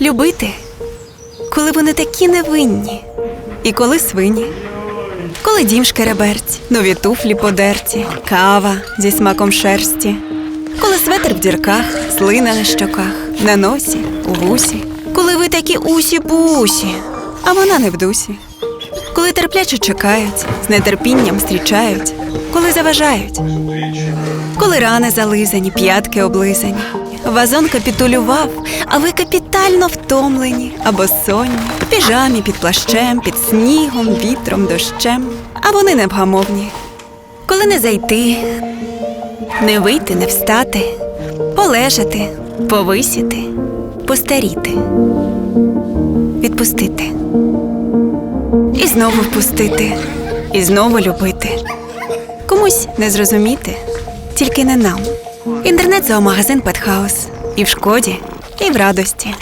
любити, коли вони такі невинні, і коли свині, коли дім шкереберть, нові туфлі подерті, кава зі смаком шерсті, коли светр в дірках, слина на щоках, на носі, у вусі, коли ви такі усі-пусі, а вона не в дусі. Коли терпляче чекають, з нетерпінням зустрічають, коли заважають, коли рани зализані, п'ятки облизані. Вазон капітулював, а ви капітально втомлені або сонні, в піжамі під плащем, під снігом, вітром, дощем, а вони невгамовні. Коли не зайти, не вийти, не встати, полежати, повисіти, постаріти, відпустити. І знову впустити, і знову любити. Комусь не зрозуміти, тільки не нам. Інтернет-зоомагазин Петхаус. І в шкоді, і в радості.